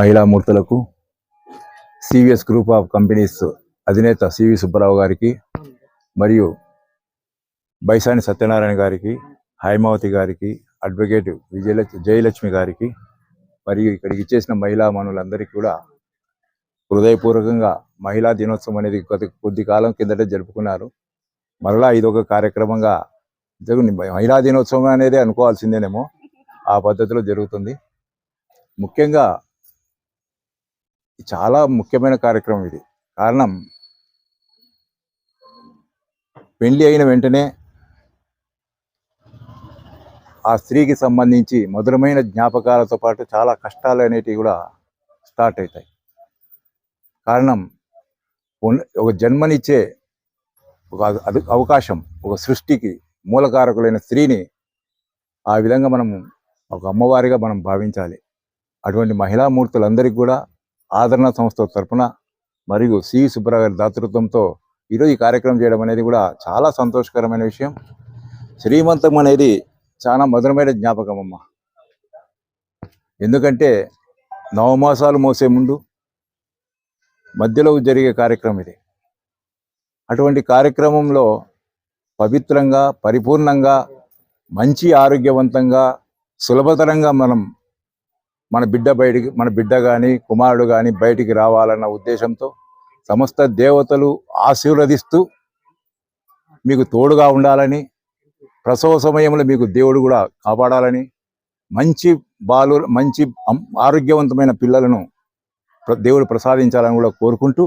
మహిళా మూర్తులకు CVS group of companies అధినేత సివి సుబ్బారావు గారికి మరియు బైసాని సత్యనారాయణ గారికి హైమావతి గారికి అడ్వకేట్ విజయల జయలక్ష్మి గారికి మరియు ఇక్కడికి ఇచ్చేసిన మహిళా మనులందరికీ కూడా హృదయపూర్వకంగా మహిళా దినోత్సవం అనేది కొద్ది కొద్ది కాలం కిందట జరుపుకున్నారు. మరలా ఇదొక కార్యక్రమంగా మహిళా దినోత్సవం అనేది అనుకోవాల్సిందేనేమో ఆ పద్ధతిలో జరుగుతుంది. ముఖ్యంగా చాలా ముఖ్యమైన కార్యక్రమం ఇది. కారణం పెళ్ళి అయిన వెంటనే ఆ స్త్రీకి సంబంధించి మధురమైన జ్ఞాపకాలతో పాటు చాలా కష్టాలు అనేటివి కూడా స్టార్ట్ అవుతాయి. కారణం ఒక జన్మనిచ్చే ఒక అవకాశం ఒక సృష్టికి మూలకారకులైన స్త్రీని ఆ విధంగా మనం ఒక అమ్మవారిగా మనం భావించాలి. అటువంటి మహిళామూర్తులందరికీ కూడా ఆదరణ సంస్థ తరపున మరియు సి. సుబ్బారావు గారి దాతృత్వంతో ఈరోజు ఈ కార్యక్రమం చేయడం అనేది కూడా చాలా సంతోషకరమైన విషయం. శ్రీమంతం అనేది చాలా మధురమైన జ్ఞాపకం అమ్మ. ఎందుకంటే నవమాసాలు మోసే ముందు మధ్యలో జరిగే కార్యక్రమం ఇది. అటువంటి కార్యక్రమంలో పవిత్రంగా పరిపూర్ణంగా మంచి ఆరోగ్యవంతంగా సులభతరంగా మనం మన బిడ్డ బయటికి మన బిడ్డ కానీ కుమారుడు కానీ బయటికి రావాలన్న ఉద్దేశంతో సమస్త దేవతలు ఆశీర్వదిస్తూ మీకు తోడుగా ఉండాలని ప్రసవ సమయంలో మీకు దేవుడు కూడా కాపాడాలని మంచి బాలు మంచి ఆరోగ్యవంతమైన పిల్లలను ప్ర- దేవుడు ప్రసాదించాలని కూడా కోరుకుంటూ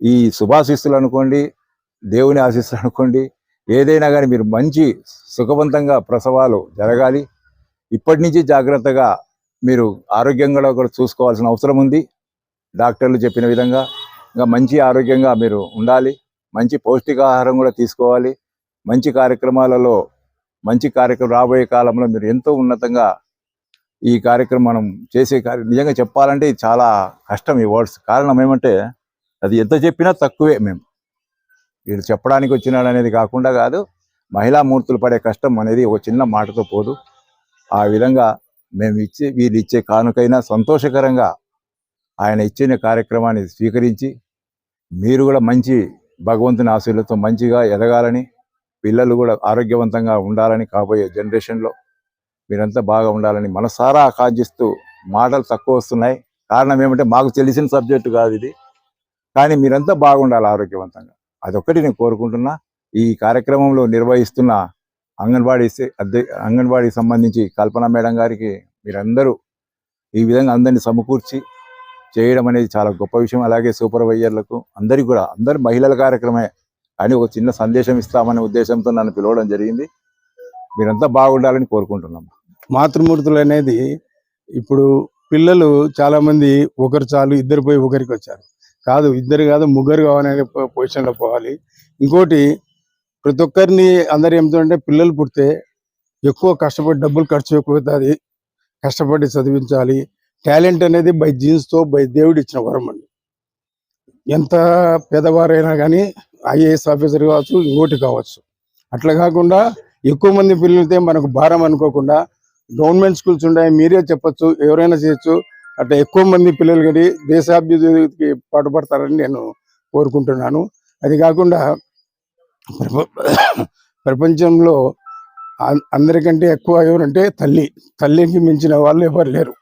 ఈ శుభాశిస్తులు అనుకోండి దేవుని ఆశీస్సులు అనుకోండి ఏదైనా కానీ మీరు మంచి సుఖవంతంగా ప్రసవాలు జరగాలి. ఇప్పటి నుంచి జాగ్రత్తగా మీరు ఆరోగ్యంగా కూడా చూసుకోవాల్సిన అవసరం ఉంది. డాక్టర్లు చెప్పిన విధంగా ఇంకా మంచి ఆరోగ్యంగా మీరు ఉండాలి. మంచి పౌష్టికాహారం కూడా తీసుకోవాలి. మంచి కార్యక్రమాలలో మంచి కార్యక్రమం రాబోయే కాలంలో మీరు ఎంతో ఉన్నతంగా ఈ కార్యక్రమం మనం చేసే కార్య నిజంగా చెప్పాలంటే ఇది చాలా కష్టం ఈ వర్డ్స్. కారణం ఏమంటే అది ఎంత చెప్పినా తక్కువే మేము. వీడు చెప్పడానికి వచ్చినాడు అనేది కాకుండా కాదు మహిళా మూర్తులు పడే కష్టం అనేది ఒక చిన్న మాటతో పోదు. ఆ విధంగా మేము ఇచ్చే వీళ్ళు ఇచ్చే కానుకైనా సంతోషకరంగా ఆయన ఇచ్చిన కార్యక్రమాన్ని స్వీకరించి మీరు కూడా మంచి భగవంతుని ఆశీర్లతో మంచిగా ఎదగాలని పిల్లలు కూడా ఆరోగ్యవంతంగా ఉండాలని కాబోయే జనరేషన్లో మీరంతా బాగా ఉండాలని మనసారా ఆకాంక్షిస్తూ మాటలు తక్కువ వస్తున్నాయి. కారణం ఏమంటే మాకు తెలిసిన సబ్జెక్టు కాదు ఇది. కానీ మీరంతా బాగుండాలి ఆరోగ్యవంతంగా. అదొక్కటి నేను కోరుకుంటున్నా. ఈ కార్యక్రమంలో నిర్వహిస్తున్న అంగన్వాడీ సే- అధ్య అంగన్వాడీకి సంబంధించి కల్పన మేడం గారికి మీరందరూ ఈ విధంగా అందరిని సమకూర్చి చేయడం అనేది చాలా గొప్ప విషయం. అలాగే సూపర్వైజర్లకు అందరికీ కూడా అందరు మహిళల కార్యక్రమే అని ఒక చిన్న సందేశం ఇస్తామనే ఉద్దేశంతో నన్ను పిలవడం జరిగింది. మీరంతా బాగుండాలని కోరుకుంటున్నాం. మాతృమూర్తులు అనేది ఇప్పుడు పిల్లలు చాలా మంది ఒకరు చాలు ఇద్దరు పోయి ఒకరికి వచ్చారు. కాదు ఇద్దరు కాదు ముగ్గురు కావాలనే పొజిషన్లో పోవాలి. ఇంకోటి ప్రతి ఒక్కరిని అందరు ఏమిటంటే పిల్లలు పుడితే ఎక్కువ కష్టపడి డబ్బులు ఖర్చు ఎక్కువ అవుతుంది కష్టపడి చదివించాలి. టాలెంట్ అనేది బై జీన్స్తో బై దేవుడు ఇచ్చిన వరం అండి. ఎంత పేదవారైనా కానీ ఐఏఎస్ ఆఫీసర్ కావచ్చు ఇంకోటి కావచ్చు. అట్లా కాకుండా ఎక్కువ మంది పిల్లలతో మనకు భారం అనుకోకుండా గవర్నమెంట్ స్కూల్స్ ఉన్నాయి మీరే చెప్పచ్చు ఎవరైనా చేయొచ్చు. అట్లా ఎక్కువ మంది పిల్లలు కానీ దేశాభివృద్ధికి పాటుపడతారని నేను కోరుకుంటున్నాను. అది కాకుండా ప్రపంచంలో అందరికంటే ఎక్కువ ఎవరంటే తల్లి. తల్లికి మించిన వాళ్ళు ఎవరు లేరు.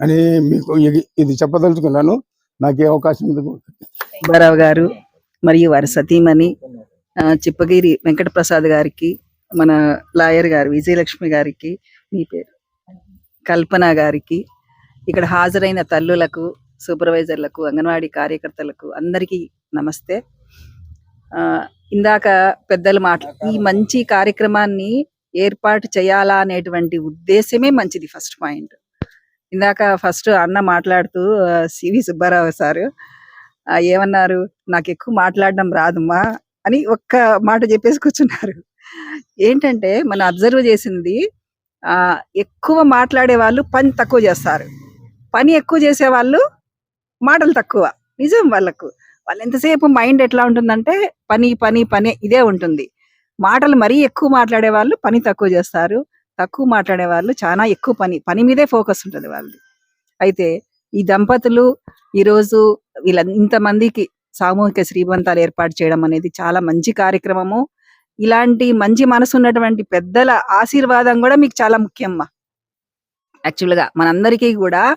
అని మీకు ఇది- ఇది చెప్పదలుచుకున్నాను. నాకే అవకాశం ఎందుకు సుబ్బారావు గారు మరియు వారి సతీమణి చిప్పగిరి చిప్పగిరి వెంకటప్రసాద్ గారికి మన లాయర్ గారు విజయలక్ష్మి గారికి మీ పేరు. కల్పన గారికి ఇక్కడ హాజరైన తల్లులకు సూపర్వైజర్లకు అంగన్వాడీ కార్యకర్తలకు అందరికీ నమస్తే. ఇందాక పెద్దలు మాట్లా ఈ మంచి కార్యక్రమాన్ని ఏర్పాటు చేయాలా అనేటువంటి ఉద్దేశమే మంచిది ఫస్ట్ పాయింట్. ఇందాక ఫస్ట్ అన్న మాట్లాడుతూ సివి సుబ్బారావు సారు ఏమన్నారు? నాకు ఎక్కువ మాట్లాడడం రాదమ్మా అని ఒక్క మాట చెప్పేసి కూర్చున్నారు. ఏంటంటే మనం అబ్జర్వ్ చేసింది ఆ ఎక్కువ మాట్లాడే వాళ్ళు పని తక్కువ చేస్తారు. పని ఎక్కువ చేసే వాళ్ళు మాటలు తక్కువ. నిజం వాళ్ళకు. వాళ్ళు ఎంతసేపు మైండ్ ఎట్లా ఉంటుందంటే పని పని పని ఇదే ఉంటుంది. మాటలు మరీ ఎక్కువ మాట్లాడే వాళ్ళు పని తక్కువ చేస్తారు. తక్కువ మాట్లాడే వాళ్ళు చాలా ఎక్కువ పని పని మీదే ఫోకస్ ఉంటుంది వాళ్ళది. అయితే ఈ దంపతులు ఈరోజు వీళ్ళ ఇంతమందికి సామూహిక శ్రీమంతాలు ఏర్పాటు చేయడం అనేది చాలా మంచి కార్యక్రమము. ఇలాంటి మంచి మనసు ఉన్నటువంటి పెద్దల ఆశీర్వాదం కూడా మీకు చాలా ముఖ్యమ్మా. యాక్చువల్గా మనందరికీ కూడా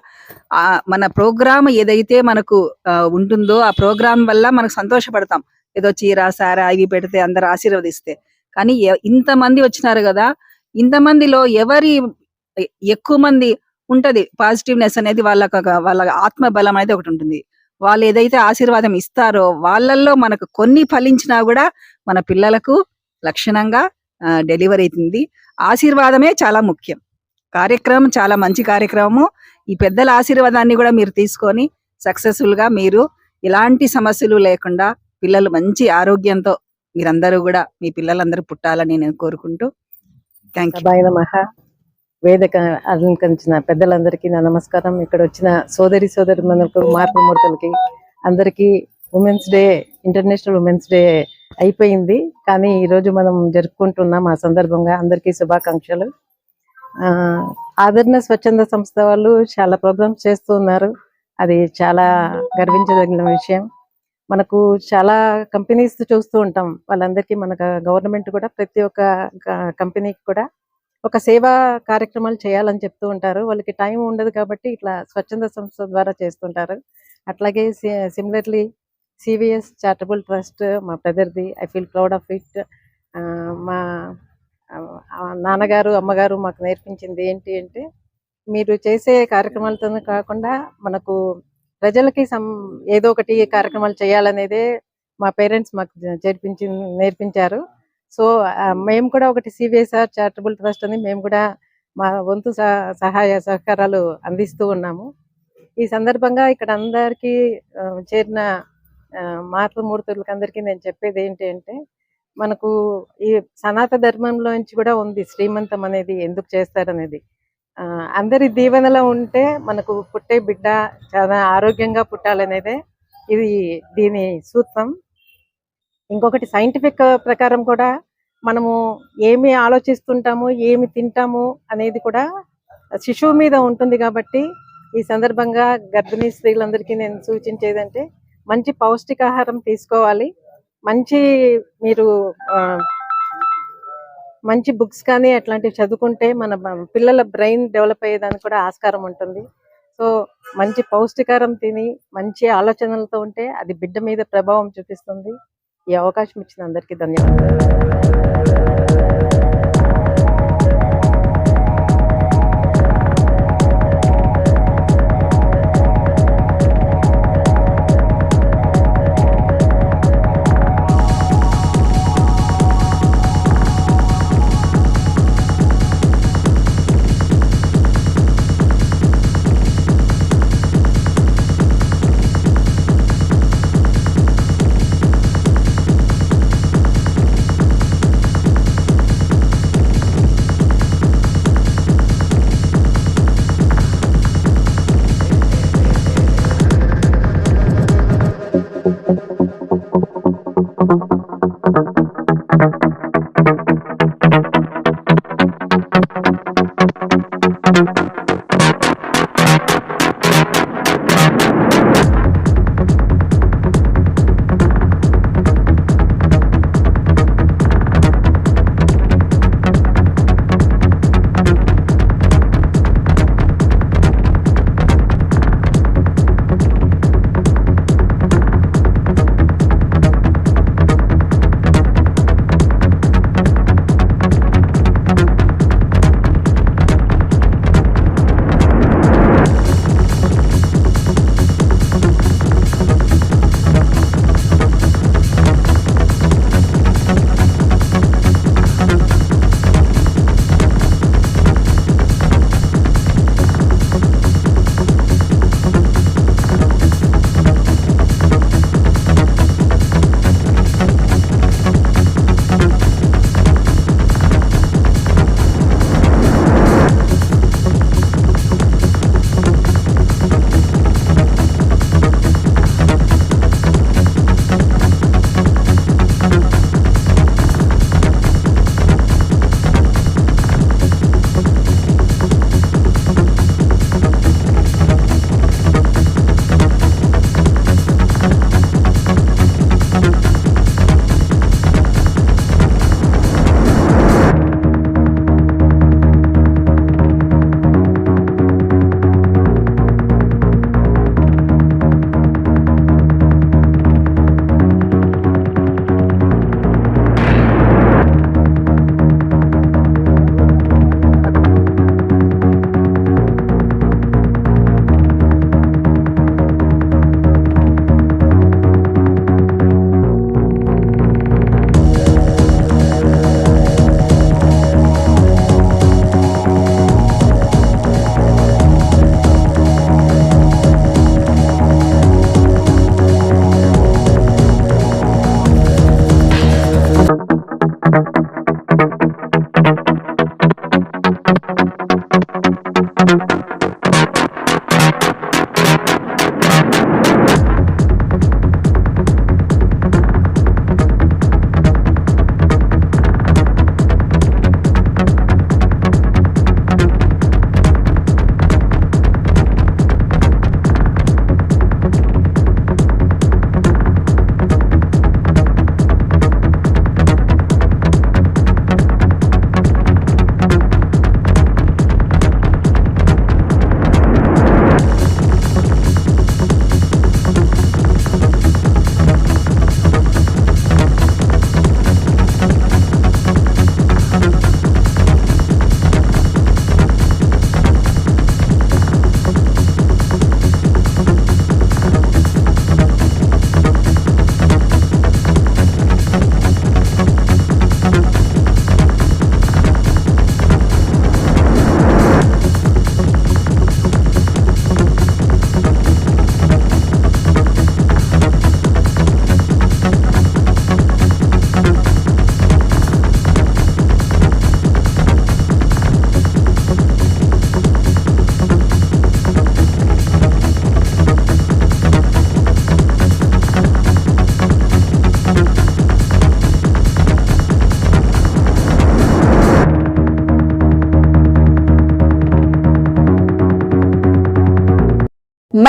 ఆ మన ప్రోగ్రామ్ ఏదైతే మనకు ఉంటుందో ఆ ప్రోగ్రామ్ వల్ల మనకు సంతోషపడతాం. ఏదో చీర సారా ఇవి పెడితే అందరు ఆశీర్వదిస్తే. కానీ ఇంతమంది వచ్చినారు కదా ఇంతమందిలో ఎవరి ఎక్కువ మంది ఉంటది. పాజిటివ్నెస్ అనేది వాళ్ళకు ఒక- వాళ్ళ ఆత్మ బలం అనేది ఒకటి ఉంటుంది. వాళ్ళు ఏదైతే ఆశీర్వాదం ఇస్తారో వాళ్ళల్లో మనకు కొన్ని ఫలించినా కూడా మన పిల్లలకు లక్షణంగా డెలివరీ అవుతుంది. ఆశీర్వాదమే చాలా ముఖ్యం. కార్యక్రమం చాలా మంచి కార్యక్రమము. ఈ పెద్దల ఆశీర్వాదాన్ని కూడా మీరు తీసుకొని సక్సెస్ఫుల్గా మీరు ఎలాంటి సమస్యలు లేకుండా పిల్లలు మంచి ఆరోగ్యంతో మీరందరూ కూడా మీ పిల్లలందరూ పుట్టాలని నేను కోరుకుంటూ థ్యాంక్ యూ సభాయ వేదిక అలంకరించిన పెద్దలందరికీ నా నమస్కారం. ఇక్కడ వచ్చిన సోదరి సోదరి మనకు మార్పు మూర్తులకి అందరికీ women's day international women's day అయిపోయింది. కానీ ఈ రోజు మనం జరుపుకుంటున్నాం ఆ సందర్భంగా అందరికీ శుభాకాంక్షలు. ఆదరణ స్వచ్ఛంద సంస్థ వాళ్ళు చాలా ప్రోగ్రామ్స్ చేస్తూ ఉన్నారు. అది చాలా గర్వించదగిన విషయం. మనకు చాలా కంపెనీస్ చూస్తూ ఉంటాం. వాళ్ళందరికీ మనకు గవర్నమెంట్ కూడా ప్రతి ఒక్క కంపెనీకి కూడా ఒక సేవా కార్యక్రమాలు చేయాలని చెప్తూ ఉంటారు. వాళ్ళకి టైం ఉండదు కాబట్టి ఇట్లా స్వచ్ఛంద సంస్థ ద్వారా చేస్తుంటారు. అట్లాగే సిమిలర్లీ సివిఎస్ చారిటబుల్ ట్రస్ట్ మా బ్రదర్ది I feel proud of it. మా నాన్నగారు అమ్మగారు మాకు నేర్పించింది ఏంటి అంటే మీరు చేసే కార్యక్రమాలతోనే కాకుండా మనకు ప్రజలకి సం ఏదో ఒకటి కార్యక్రమాలు చేయాలనేదే మా పేరెంట్స్ మాకు చేర్పించి నేర్పించారు. సో మేము కూడా ఒకటి సిబిఎస్ఆర్ చారిటబుల్ ట్రస్ట్ అని మేము కూడా మా వంతు సహ- సహాయ సహకారాలు అందిస్తూ ఉన్నాము. ఈ సందర్భంగా ఇక్కడ అందరికీ చేరిన ఆ, మాతృమూర్తులకి అందరికీ నేను చెప్పేది ఏంటి అంటే మనకు ఈ సనాతన ధర్మంలోంచి కూడా ఉంది శ్రీమంతం అనేది ఎందుకు చేస్తారనేది. ఆ, అందరి దీవెనలో ఉంటే మనకు పుట్టే బిడ్డ చాలా ఆరోగ్యంగా పుట్టాలనేదే ఇది దీని సూత్రం. ఇంకొకటి సైంటిఫిక్ ప్రకారం కూడా మనము ఏమి ఆలోచిస్తుంటాము ఏమి తింటాము అనేది కూడా శిశువు మీద ఉంటుంది కాబట్టి ఈ సందర్భంగా గర్భిణీ స్త్రీలందరికీ నేను సూచించేదంటే మంచి పౌష్టికాహారం తీసుకోవాలి. మంచి మీరు ఆ, మంచి బుక్స్ కానీ అట్లాంటివి చదువుకుంటే మన పిల్లల బ్రెయిన్ డెవలప్ అయ్యేదానికి కూడా ఆస్కారం ఉంటుంది. సో మంచి పౌష్టికారం తిని మంచి ఆలోచనలతో ఉంటే అది బిడ్డ మీద ప్రభావం చూపిస్తుంది. ఈ అవకాశం ఇచ్చిన అందరికీ ధన్యవాదాలు.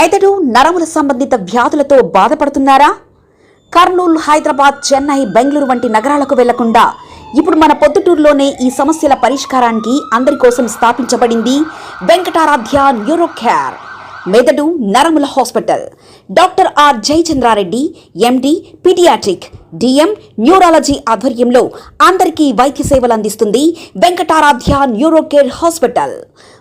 మెదడు నరముల సంబంధిత వ్యాధులతో బాధపడుతున్నారా? కర్నూలు హైదరాబాద్ చెన్నై బెంగళూరు వంటి నగరాలకు వెళ్ళకుండా ఇప్పుడు మన పొద్దుటూరులోనే ఈ సమస్యల పరిష్కారానికి అందరి కోసం స్థాపించబడింది వెంకటారాధ్య న్యూరో కేర్ మెదడు నరముల hospital. Doctor R Jayachandra Reddy MD paediatric. DM neurology ఆధ్వర్యంలో అందరికీ వైద్య సేవలు అందిస్తుంది వెంకటారాధ్య న్యూరోకేర్ హాస్పిటల్.